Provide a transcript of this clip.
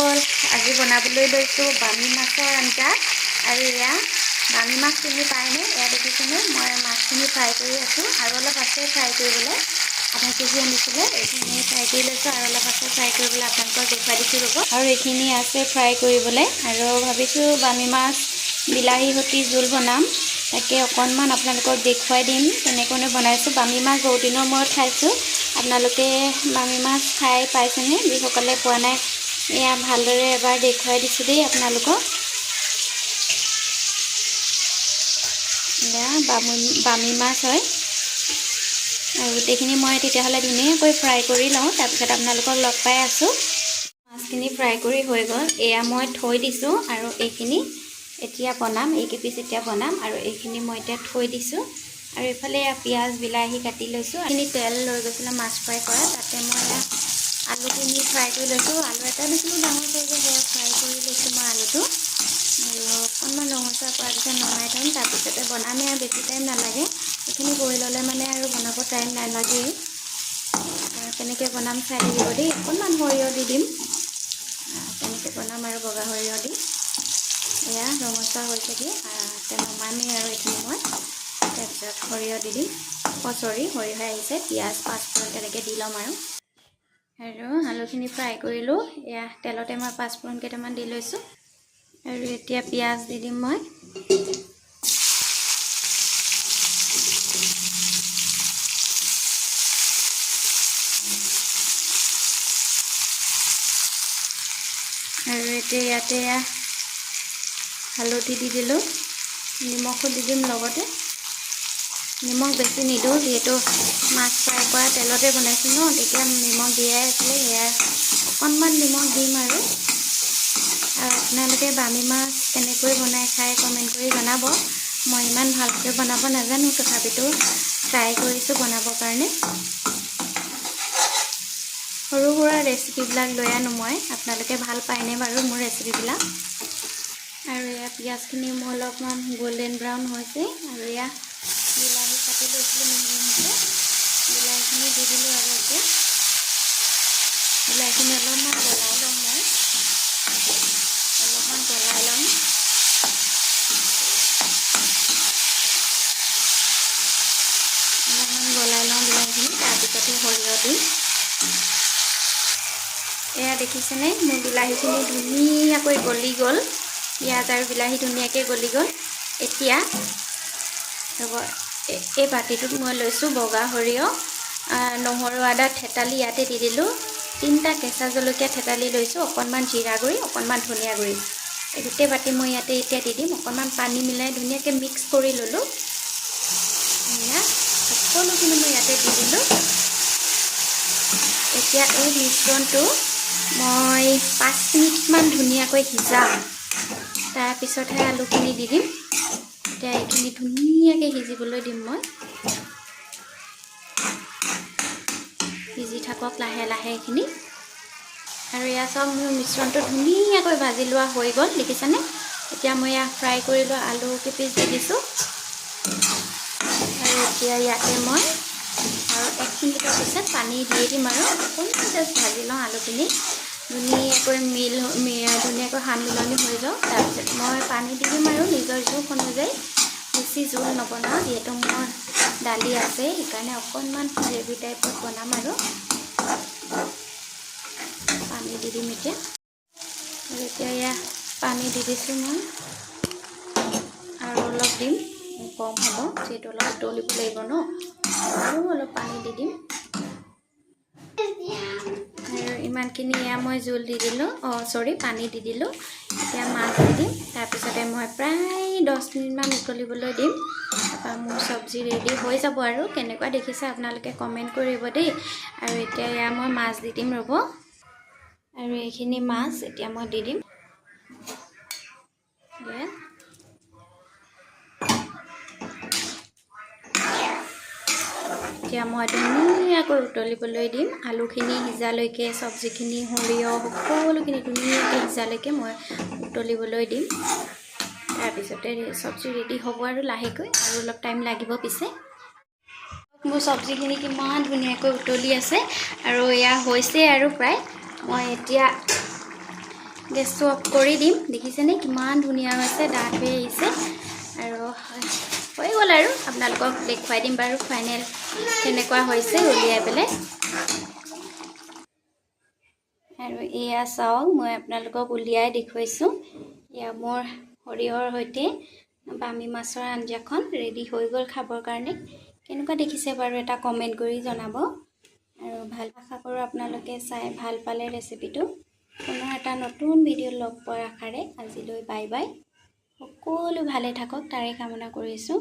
হ'ল আজি বনাবলৈ লৈছোঁ বামী মাছৰ আঞ্জা আৰু এয়া বামী মাছ চিনি পায়নে এয়া দেখিছেনে? মই মাছখিনি ফ্ৰাই কৰি আছোঁ আৰু অলপ আছে ফ্ৰাই কৰিবলৈ। আধা কেজি আনিছিলে, এইখিনি ফ্ৰাই কৰি লৈছোঁ আৰু অলপ আছে ফ্ৰাই কৰিবলৈ। আপোনালোকক দেখুৱাই দিছোঁ ৰ'ব। আৰু এইখিনি আছে ফ্ৰাই কৰিবলৈ আৰু ভাবিছোঁ বামী মাছ, বিলাহী সৈতে জোল বনাম। তাকে অকণমান আপোনালোকক দেখুৱাই দিম কেনেকৈনো বনাইছোঁ। বামী মাছ বহুত দিনৰ মূৰত খাইছোঁ। আপোনালোকে বামী মাছ খাই পাইছেনে? যিসকলে পোৱা নাই এয়া ভালদৰে এবাৰ দেখুৱাই দিছোঁ দেই আপোনালোকক। এয়া বামু বামী মাছ হয়। আৰু গোটেইখিনি মই তেতিয়াহ'লে ধুনীয়াকৈ ফ্ৰাই কৰি লওঁ তাৰপিছত আপোনালোকক লগ পাই আছোঁ। মাছখিনি ফ্ৰাই কৰি হৈ গ'ল এয়া মই থৈ দিছোঁ আৰু এইখিনি এতিয়া বনাম এইকেইপিচ এতিয়া বনাম আৰু এইখিনি মই এতিয়া থৈ দিছোঁ। আৰু এইফালে এয়া পিঁয়াজ বিলাহী কাটি লৈছোঁ। এইখিনি তেল লৈ গৈছিলোঁ মাছ ফ্ৰাই কৰা তাতে মই এয়া আলুখিনি ফ্ৰাই কৰি লৈছোঁ। আলু এটা দিছিলোঁ ডাঙৰ চাইজৰ সেয়া ফ্ৰাই কৰি লৈছোঁ মই আলুটো। আৰু অকণমান ৰঙচুৱা কৰাৰ পিছত নমাই থ'ম তাৰপিছতে বনামে আৰু বেছি টাইম নালাগে। এইখিনি কৰি ল'লে মানে আৰু বনাব টাইম নালাগেই। কেনেকৈ বনাম চাই থাকিব দেই। অকণমান সৰিয়হ দি দিম। কেনেকৈ বনাম আৰু বগা সৰিয়হ দি। এয়া ৰঙচুৱা দি এতিয়া নমামেই আৰু এইখিনি মই। তাৰপিছত সৰিয়হ দি দিম। অঁ চৰি সৰিয়হ আহিছে। পিঁয়াজ পাঁচফোৰণ তেনেকৈ দি ল'ম আৰু। আৰু আলুখিনি ফ্ৰাই কৰিলোঁ। এয়া তেলতে মই পাঁচফোৰণ কেইটামান দি লৈছোঁ। আৰু এতিয়া পিঁয়াজ দি দিম মই। আৰু এতিয়া ইয়াতে হালধি দি দিলোঁ। নিমখো দি দিম লগতে। নিমখ বেছি নিদিওঁ যিহেতু মাছ ফ্ৰাই কৰা তেলতে বনাইছোঁ ন তেতিয়া নিমখ দিয়াই আছিলে সেয়া অকণমান নিমখ দিম আৰু। আৰু আপোনালোকে বামী মাছ কেনেকৈ বনাই খাই কমেণ্ট কৰি জনাব। মই ইমান ভালকৈ বনাব নাজানো তথাপিতো ট্ৰাই কৰিছোঁ বনাবৰ কাৰণে। সৰু সুৰা ৰেচিপিবিলাক লৈ আনো মই আপোনালোকে ভাল পায়নে বাৰু মোৰ ৰেচিপিবিলাক আৰু এয়া পিঁয়াজখিনি মোৰ অলপমান গল্ডেন ব্ৰাউন হৈছে আৰু এয়া বিলাহীখিনি দি দিলোঁ আৰু এতিয়া বিলাহীখিনি অলপমান গলাই ল'ম মই অলপমান গলাই ল'ম অলপমান গলাই লওঁ বিলাহীখিনি তাৰপিছতে সৰিয়হ দিম এয়া দেখিছেনে? মোৰ বিলাহীখিনি ধুনীয়াকৈ গলি গ'ল। পিঁয়াজ আৰু বিলাহী ধুনীয়াকৈ গলি গ'ল। এতিয়া, ৰ'ব এই বাতিটোত মই লৈছোঁ বগা সৰিয়হ নহৰু আদা থেতালি ইয়াতে দি দিলোঁ। তিনিটা কেঁচা জলকীয়া থেতালি লৈছোঁ অকণমান জিৰা গুড়ি অকণমান ধনিয়া গুড়ি। এই গোটেই বাতি মই ইয়াতে এতিয়া দি দিম অকণমান পানী মিলাই ধুনীয়াকৈ মিক্স কৰি ল'লোঁ। এয়া সকলোখিনি মই ইয়াতে দি দিলোঁ। এতিয়া এই মিশ্ৰণটো মই পাঁচ মিনিটমান ধুনীয়াকৈ সিজাম। তাৰপিছতহে আলুখিনি দি দিম। এতিয়া এইখিনি ধুনীয়াকৈ সিজিবলৈ দিম মই। সিজি থাকক লাহে লাহে এইখিনি। আৰু এয়া চাওক মোৰ মিশ্ৰণটো ধুনীয়াকৈ ভাজি লোৱা হৈ গ'ল দেখিছেনে? এতিয়া মই ইয়াক ফ্ৰাই কৰি লোৱা আলু কেইপিচ দি দিছোঁ। আৰু এতিয়া ইয়াতে মই আৰু এক মিনিটৰ পিছত পানী দি দিম আৰু। অকণমান জাষ্ট ভাজি লওঁ আলুখিনি। ধুনীয়াকৈ মিল ধুনীয়াকৈ সানমিলনি হৈ যাওক তাৰপিছত মই পানী দি দিম আৰু নিজৰ জোখ অনুযায়ী বেছি জোল নবনাওঁ যিহেতু মোৰ দালি আছে সেইকাৰণে অকণমান গ্ৰেভি টাইপত বনাম আৰু। পানী দি দিম এতিয়া। আৰু এতিয়া এয়া পানী দি দিছোঁ মই। আৰু অলপ দিম কম হ'ব যিহেতু অলপ উতলিব লাগিব ন। আৰু অলপ পানী দি দিম আৰু ইমানখিনি এয়া মই জোল দি দিলোঁ। অঁ চৰি পানী দি দিলোঁ। এতিয়া মাছ দি দিম। তাৰপিছতে মই প্ৰায় দহ মিনিটমান উতলিবলৈ দিম। তাৰপৰা মোৰ চব্জি ৰেডি হৈ যাব আৰু। কেনেকুৱা দেখিছে আপোনালোকে কমেণ্ট কৰিব দেই। আৰু এতিয়া এয়া মই মাছ দি দিম ৰ'ব। আৰু এইখিনি মাছ এতিয়া মই দি দিম। এতিয়া মই ধুনীয়াকৈ উতলিবলৈ দিম। আলুখিনি সিজালৈকে চব্জিখিনি সৰিয়হ সকলোখিনি ধুনীয়াকৈ সিজালৈকে মই উতলিবলৈ দিম। তাৰপিছতে চব্জি ৰেডি হ'ব আৰু লাহেকৈ আৰু অলপ টাইম লাগিব পিছে। মোৰ চব্জিখিনি কিমান ধুনীয়াকৈ উতলি আছে আৰু এয়া হৈছে আৰু প্ৰায়। মই এতিয়া গেছটো অফ কৰি দিম। দেখিছেনে? কিমান ধুনীয়া হৈছে ডাঠ হৈ আহিছে। আৰু হৈ গ'ল আৰু আপোনালোকক দেখুৱাই দিম বাৰু ফাইনেল কেনেকুৱা হৈছে উলিয়াই পেলাই। আৰু এয়া চাওক মই আপোনালোকক উলিয়াই দেখুৱাইছোঁ। এয়া মোৰ সৰিয়হৰ সৈতে বামী মাছৰ আঞ্জাখন ৰেডি হৈ গ'ল খাবৰ কাৰণে। কেনেকুৱা দেখিছে বাৰু এটা কমেণ্ট কৰি জনাব। আৰু ভাল আশা কৰোঁ আপোনালোকে চাই ভাল পালে ৰেচিপিটো পুনৰ এটা নতুন ভিডিঅ'ত লগ পোৱাৰ আশাৰে আজিলৈ বাই বাই সকলো ভালে থাকক তাৰে কামনা কৰিছোঁ